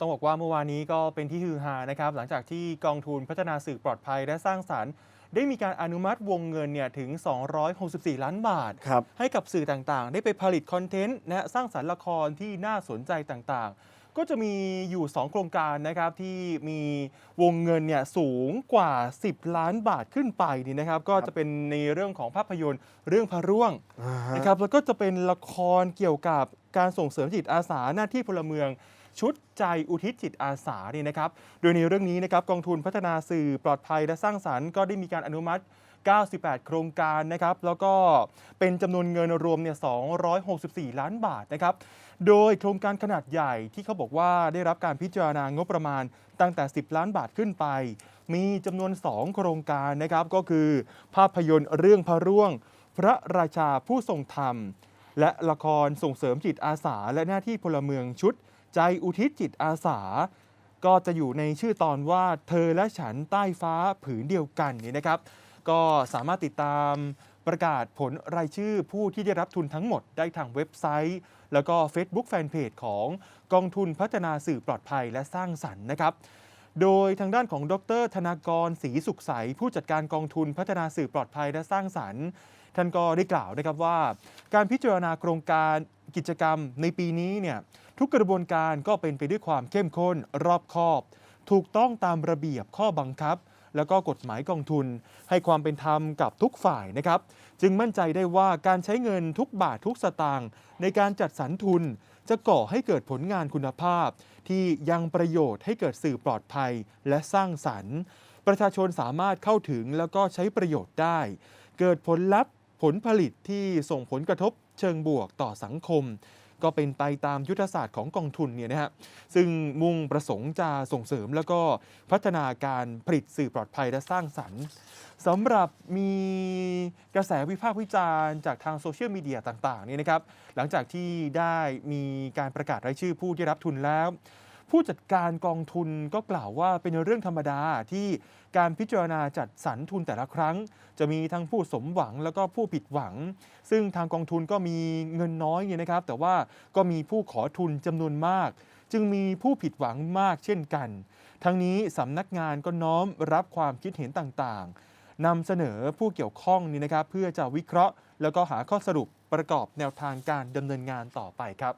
ต้องบอกว่าเมื่อวานนี้ก็เป็นที่ฮือฮานะครับ หลังจากที่กองทุนพัฒนาสื่อปลอดภัยและสร้างสรรค์ ได้มีการอนุมัติวงเงินเนี่ยถึง 264 ล้านบาทครับให้กับสื่อต่างๆ ได้ไปผลิตคอนเทนต์นะฮะสร้างสรรค์ละครที่น่าสนใจต่างๆก็จะมีอยู่ 2 โครงการนะครับที่มีวงเงินเนี่ยสูงกว่า 10 ล้านบาทขึ้นไปนี่นะครับ ก็จะเป็นในเรื่องของภาพยนตร์เรื่องพระร่วงอ่าฮะนะครับแล้วก็จะเป็นละครเกี่ยวกับการส่งเสริมจิตอาสาหน้าที่พลเมือง ชุดใจอุทิศจิตอาสานี่นะครับ โดยในเรื่องนี้นะครับกองทุนพัฒนาสื่อปลอดภัยและสร้างสรรค์ก็ได้มีการอนุมัติ 98 โครงการนะครับ แล้วก็เป็นจำนวนเงินรวมเนี่ย 264 ล้านบาทนะครับ โดยโครงการขนาดใหญ่ที่เขาบอกว่าได้รับการพิจารณางบประมาณตั้งแต่ 10 ล้านบาทขึ้นไป มีจำนวน 2 โครงการนะครับ ก็คือ ภาพยนตร์เรื่องพระร่วง พระราชาผู้ทรงธรรม และละครส่งเสริมจิตอาสาและหน้าที่พลเมืองชุด ใจอุทิศจิตอาสา ก็จะอยู่ในชื่อตอนว่าเธอและฉันใต้ฟ้าผืนเดียวกันนี่นะครับ ก็สามารถติดตามประกาศผลรายชื่อผู้ที่ได้รับทุนทั้งหมดได้ทางเว็บไซต์ แล้วก็ Facebook Fanpage ของกองทุนพัฒนาสื่อปลอดภัยและสร้างสรรค์นะครับ โดยทางด้านของดร ธนากรศรีสุขใส ผู้จัดการกองทุนพัฒนาสื่อปลอดภัยและสร้างสรรค์ ท่านก็ได้กล่าวนะครับว่า การพิจารณาโครงการกิจกรรมในปีนี้เนี่ยทุกกระบวนการก็เป็นไปด้วยความเข้มข้นรอบคอบ ถูกต้องตามระเบียบข้อบังคับ แล้วก็กฎหมายกองทุน ให้ความเป็นธรรมกับทุกฝ่ายนะครับ จึงมั่นใจได้ว่าการใช้เงินทุกบาททุกสตางค์ในการจัดสรรทุนจะก่อให้เกิดผลงานคุณภาพ ที่ยังประโยชน์ให้เกิดสื่อปลอดภัยและสร้างสรรค์ ประชาชนสามารถเข้าถึงแล้วก็ใช้ประโยชน์ได้ เกิดผลลัพธ์ผลผลิตที่ส่งผลกระทบเชิงบวกต่อสังคม ก็เป็นไปตามยุทธศาสตร์ของกองทุนเนี่ยนะฮะซึ่งมุ่งประสงค์จะส่งเสริมแล้วก็พัฒนาการผลิตสื่อปลอดภัยและสร้างสรรค์สำหรับมีกระแสวิพากษ์วิจารณ์จากทางโซเชียลมีเดียต่างๆนี่นะครับหลังจากที่ได้มีการประกาศรายชื่อผู้ที่รับทุนแล้ว ผู้จัดการกองทุนก็กล่าวว่าเป็นเรื่องธรรมดาที่การพิจารณาจัดสรรทุนแต่ละครั้ง จะมีทั้งผู้สมหวังแล้วก็ผู้ผิดหวัง ซึ่งทางกองทุนก็มีเงินน้อยเนี่ยนะครับ แต่ว่าก็มีผู้ขอทุนจำนวนมาก จึงมีผู้ผิดหวังมากเช่นกัน ทั้งนี้สำนักงานก็น้อมรับความคิดเห็นต่างๆนำเสนอผู้เกี่ยวข้องนี่นะครับ เพื่อจะวิเคราะห์ แล้วก็หาข้อสรุปประกอบแนวทางการดำเนินงานต่อไปครับ